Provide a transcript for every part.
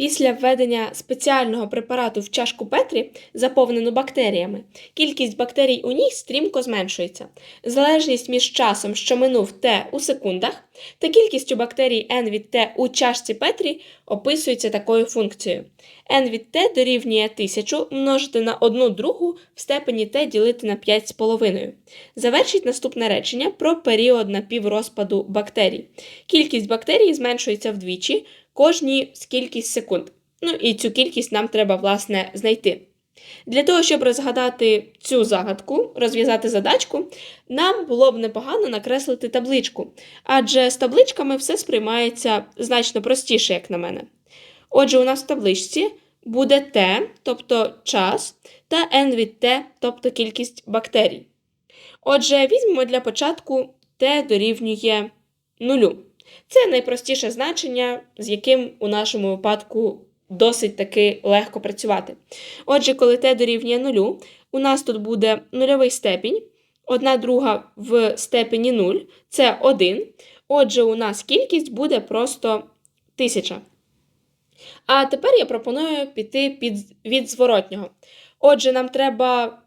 Після введення спеціального препарату в чашку Петрі, заповнену бактеріями, кількість бактерій у ній стрімко зменшується. Залежність між часом, що минув Т у секундах, та кількістю бактерій N від Т у чашці Петрі описується такою функцією. N від Т дорівнює 1000 множити на 1 другу в степені Т ділити на 5,5. Завершіть наступне речення про період напіврозпаду бактерій. Кількість бактерій зменшується вдвічі кожні кількість секунд. Ну і цю кількість нам треба, власне, знайти. Для того, щоб розгадати цю загадку, розв'язати задачку, нам було б непогано накреслити табличку, адже з табличками все сприймається значно простіше, як на мене. Отже, у нас в табличці буде Т, тобто час, та N від Т, тобто кількість бактерій. Отже, візьмемо для початку Т дорівнює нулю. Це найпростіше значення, з яким у нашому випадку досить таки легко працювати. Отже, коли t дорівнює нулю, у нас тут буде нульовий степінь, одна друга в степені 0 це 1. Отже, у нас кількість буде просто 1000. А тепер я пропоную піти під, від зворотнього. Отже, нам треба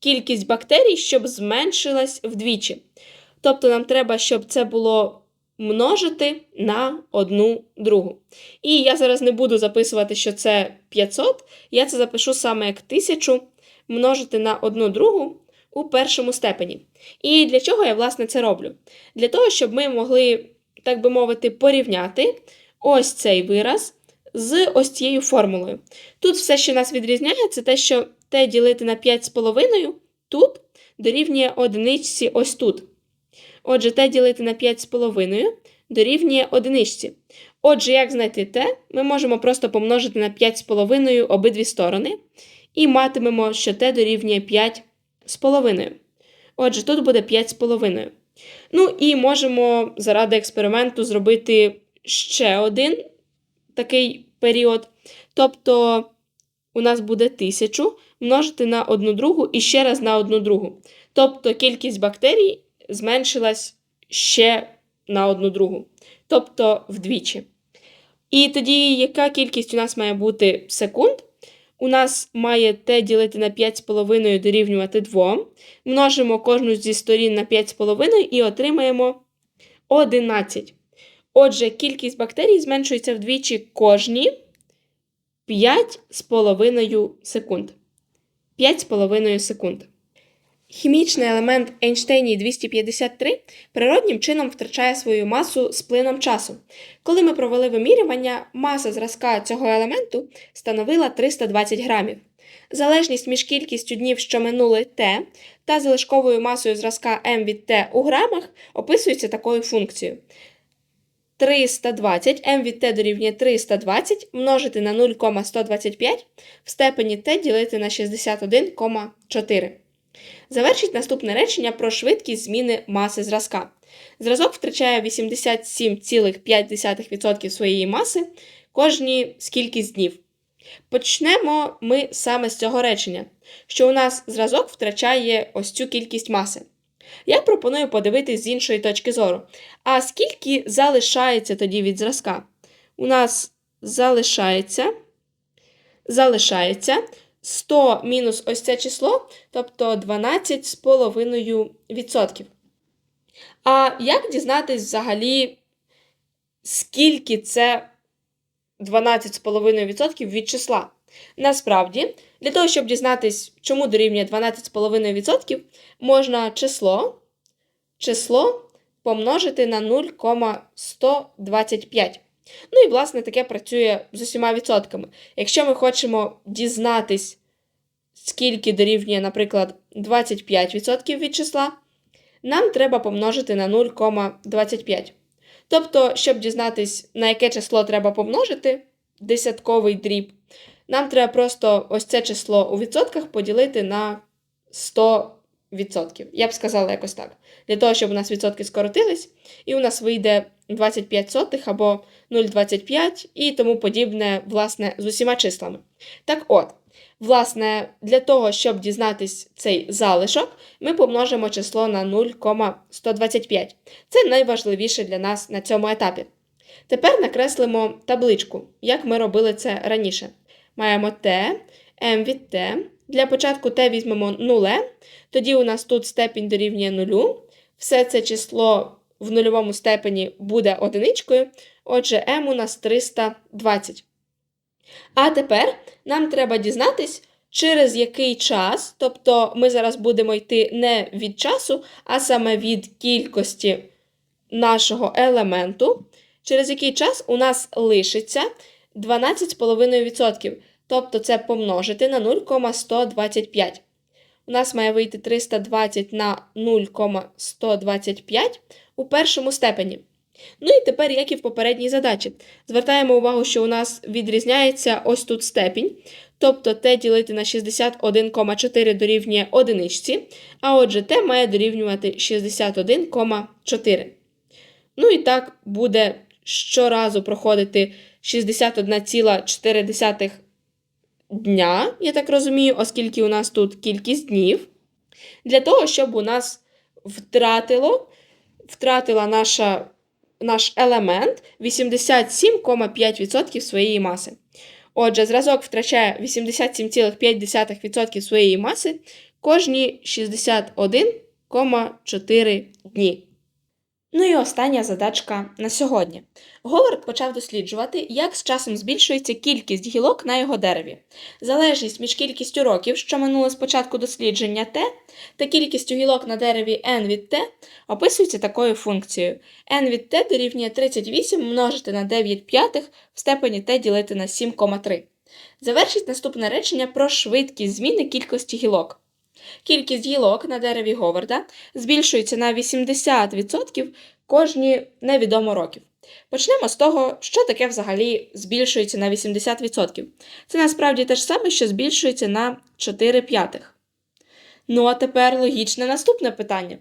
кількість бактерій, щоб зменшилась вдвічі. Тобто нам треба, щоб це було множити на одну другу. І я зараз не буду записувати, що це 500, я це запишу саме як 1000 множити на одну другу у першому степені. І для чого я, власне, це роблю? Для того, щоб ми могли, так би мовити, порівняти ось цей вираз з ось цією формулою. Тут все, що нас відрізняє, це те, що t ділити на 5,5 тут дорівнює одиниці ось тут. Отже, t ділити на 5,5 дорівнює одиничці. Отже, як знайти t, ми можемо просто помножити на 5,5 обидві сторони і матимемо, що t дорівнює 5,5. Отже, тут буде 5,5. Ну і можемо заради експерименту зробити ще один такий період. Тобто у нас буде 1000 множити на одну другу і ще раз на одну другу. Тобто кількість бактерій зменшилась ще на одну другу, тобто вдвічі. І тоді, яка кількість у нас має бути секунд? У нас має t ділити на 5,5 дорівнювати 2. Множимо кожну зі сторін на 5,5 і отримаємо 11. Отже, кількість бактерій зменшується вдвічі кожні 5,5 секунд. 5,5 секунд. Хімічний елемент Ейнштейній 253 природнім чином втрачає свою масу з плином часу. Коли ми провели вимірювання, маса зразка цього елементу становила 320 грамів. Залежність між кількістю днів, що минули Т, та залишковою масою зразка М від Т у грамах описується такою функцією. 320 М від Т дорівнює 320 множити на 0,125 в степені Т ділити на 61,4. Завершіть наступне речення про швидкість зміни маси зразка. Зразок втрачає 87,5% своєї маси кожні скількись днів. Почнемо ми саме з цього речення, що у нас зразок втрачає ось цю кількість маси. Я пропоную подивитись з іншої точки зору. А скільки залишається тоді від зразка? У нас залишається, залишається 100 мінус ось це число, тобто 12,5%. А як дізнатись взагалі, скільки це 12,5% від числа? Насправді, для того, щоб дізнатись, чому дорівнює 12,5%, можна число, число помножити на 0,125. Ну і, власне, таке працює з усіма відсотками. Якщо ми хочемо дізнатись, скільки дорівнює, наприклад, 25% від числа, нам треба помножити на 0,25. Тобто, щоб дізнатись, на яке число треба помножити, десятковий дріб, нам треба просто ось це число у відсотках поділити на 100%. Я б сказала якось так. Для того, щоб у нас відсотки скоротились, і у нас вийде 25 сотих або 0,25 і тому подібне, власне, з усіма числами. Так от, власне, для того, щоб дізнатись цей залишок, ми помножимо число на 0,125. Це найважливіше для нас на цьому етапі. Тепер накреслимо табличку, як ми робили це раніше. Маємо t, m від t. Для початку t візьмемо нуле, тоді у нас тут степінь дорівнює нулю. Все це число в нульовому степені буде одиничкою, отже, m у нас 320. А тепер нам треба дізнатись, через який час, тобто ми зараз будемо йти не від часу, а саме від кількості нашого елементу, через який час у нас лишиться 12,5%. Тобто це помножити на 0,125. У нас має вийти 320 на 0,125 у першому степені. Ну і тепер, як і в попередній задачі, звертаємо увагу, що у нас відрізняється ось тут степінь. Тобто t ділити на 61,4 дорівнює одиничці, а отже t має дорівнювати 61,4. Ну і так буде щоразу проходити 61,4 дня, я так розумію, оскільки у нас тут кількість днів. Для того, щоб у нас втратило, втратила наша, наш елемент 87,5% своєї маси. Отже, зразок втрачає 87,5% своєї маси кожні 61,4 дні. Ну і остання задачка на сьогодні. Говард почав досліджувати, як з часом збільшується кількість гілок на його дереві. Залежність між кількістю років, що минуло з початку дослідження Т, та кількістю гілок на дереві n від Т описується такою функцією. n від Т дорівнює 38 множити на 9 п'ятих в степені Т ділити на 7,3. Завершіть наступне речення про швидкість зміни кількості гілок. Кількість гілок на дереві Говарда збільшується на 80% кожні невідомо років. Почнемо з того, що таке взагалі збільшується на 80%. Це насправді те ж саме, що збільшується на 4 п'ятих. Ну а тепер логічне наступне питання.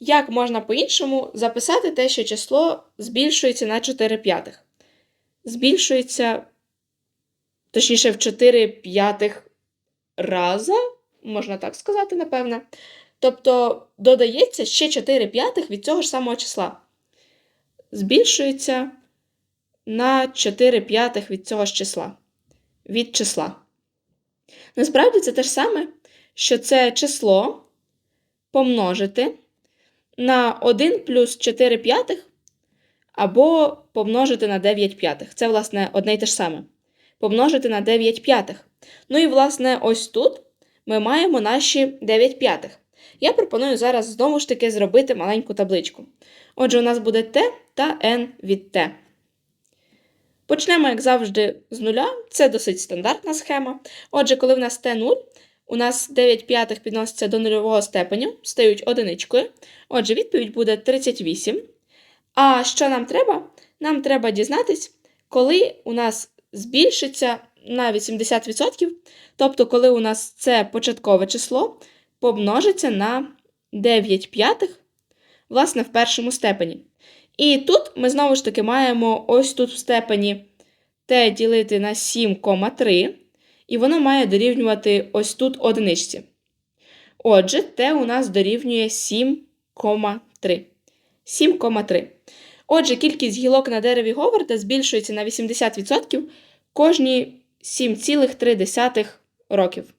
Як можна по-іншому записати те, що число збільшується на 4 п'ятих? Збільшується, точніше, в 4 п'ятих раза, можна так сказати, напевне. Тобто додається ще 4 п'ятих від цього ж самого числа збільшується на 4 п'ятих від цього ж числа. Від числа. Насправді це те ж саме, що це число помножити на 1 плюс 4 п'ятих або помножити на 9 п'ятих. Це, власне, одне й те ж саме. Помножити на 9 п'ятих. Ну і, власне, ось тут ми маємо наші 9 п'ятих. Я пропоную зараз знову ж таки зробити маленьку табличку. Отже, у нас буде t та n від t. Почнемо, як завжди, з нуля. Це досить стандартна схема. Отже, коли в нас t 0, у нас 9 п'ятих підноситься до нульового степеню, стають одиничкою. Отже, відповідь буде 38. А що нам треба? Нам треба дізнатись, коли у нас збільшиться на 80%, тобто, коли у нас це початкове число помножиться на 9 п'ятих, власне, в першому степені. І тут ми знову ж таки маємо ось тут в степені t ділити на 7,3, і воно має дорівнювати ось тут одиничці. Отже, t у нас дорівнює 7,3. 7,3. Отже, кількість гілок на дереві Говарда збільшується на 80% кожні 7,3 років.